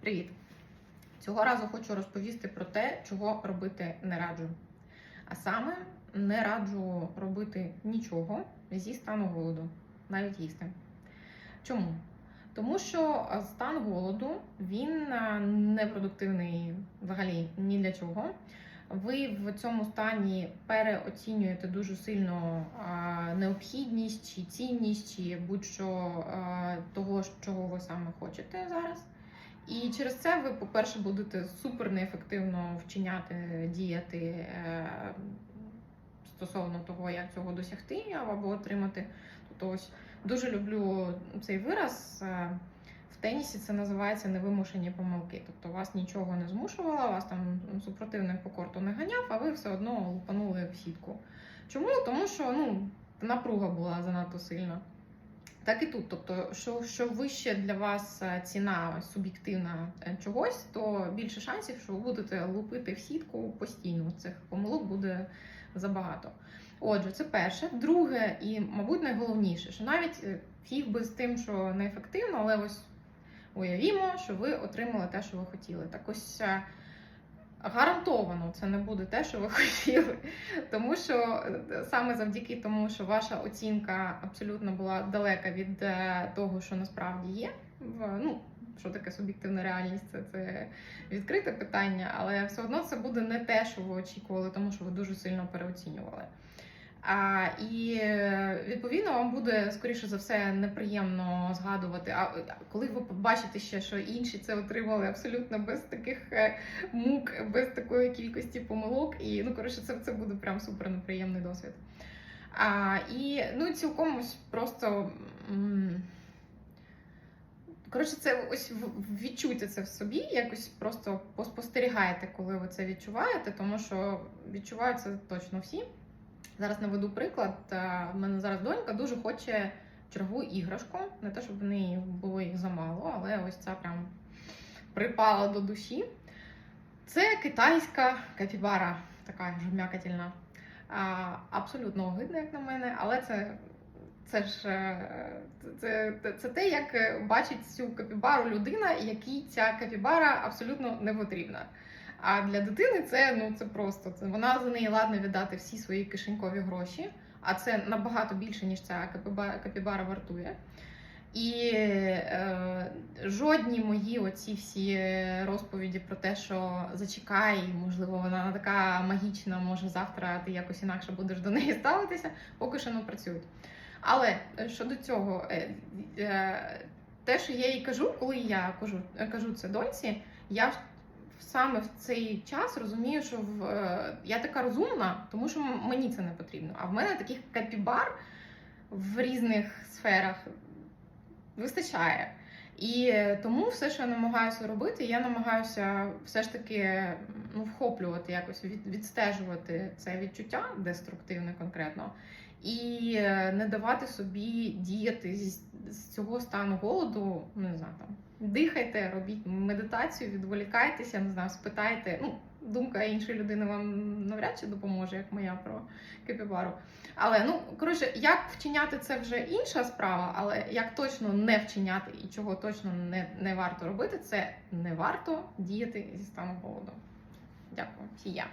Привіт! Цього разу хочу розповісти про те, чого робити не раджу. А саме не раджу робити нічого зі стану голоду, навіть їсти. Чому? Тому що стан голоду він а, непродуктивний взагалі ні для чого. Ви в цьому стані переоцінюєте дуже сильно необхідність чи цінність, чи будь-що того, чого ви саме хочете зараз. І через це ви, по-перше, будете супер неефективно вчиняти, діяти е, стосовно того, як цього досягти або отримати. Тобто, ось дуже люблю цей вираз. е, В тенісі це називається невимушені помилки. Тобто вас нічого не змушувало, вас там супротивник по корту не ганяв, а ви все одно лупанули в сітку. Чому? Тому що ну, напруга була занадто сильна. Так і тут, тобто, що, що вище для вас е, ціна суб'єктивна е, чогось, то більше шансів, що ви будете лупити в сітку постійно. Цих помилок буде забагато. Отже, це перше. Друге, і, мабуть, найголовніше, що навіть е, фіг би з тим, що неефективно, але ось уявімо, що ви отримали те, що ви хотіли. Так ось гарантовано це не буде те, що ви хотіли. Тому що е, саме завдяки тому, що ваша оцінка абсолютно була далека від е, того, що насправді є. Ну, що таке суб'єктивна реальність, це, це відкрите питання, але все одно це буде не те, що ви очікували, тому що ви дуже сильно переоцінювали. А, і відповідно вам буде скоріше за все неприємно згадувати. А коли ви побачите ще, що інші це отримали абсолютно без таких е, мук, без такої кількості помилок, і ну коротше, це, це буде прям супер неприємний досвід. А, і ну цілком просто. Коротше, це ось відчуйте це в собі, якось просто поспостерігайте, коли ви це відчуваєте, тому що відчувають це точно всі. Зараз наведу приклад. Е, В мене зараз донька дуже хоче чергову іграшку. Не те, щоб в неї було їх замало, але ось ця прям припала до душі. Це китайська капібара, така жмякательна. А, Абсолютно огидна, як на мене, але це. Це ж е, це, це, це те, як бачить цю капібару людина, якій ця капібара абсолютно не потрібна. А для дитини це ну це просто це вона за неї ладна віддати всі свої кишенькові гроші, а це набагато більше, ніж ця капібара, вартує. І е, жодні мої оці всі розповіді про те, що зачекай, можливо, вона така магічна, може завтра ти якось інакше будеш до неї ставитися, поки що не працюють. Але е, щодо цього, е, е, те, що я їй кажу, коли я кажу, кажу це доньці, я саме в цей час розумію, що в, е, я така розумна, тому що мені це не потрібно. А в мене таких капібар в різних сферах вистачає. І е, тому все, що я намагаюся робити, я намагаюся все ж таки ну, вхоплювати, якось від, відстежувати це відчуття деструктивне конкретно, і е, не давати собі діяти з, з цього стану голоду. ну, Не знаю, там дихайте, робіть медитацію, відволікайтеся, не знаю, спитайте. Ну, думка іншої людини вам навряд чи допоможе, як моя про кипібару. Але ну коротше, як вчиняти це вже інша справа, але як точно не вчиняти і чого точно не, не варто робити, це не варто діяти зі стану голоду. Дякую, сія.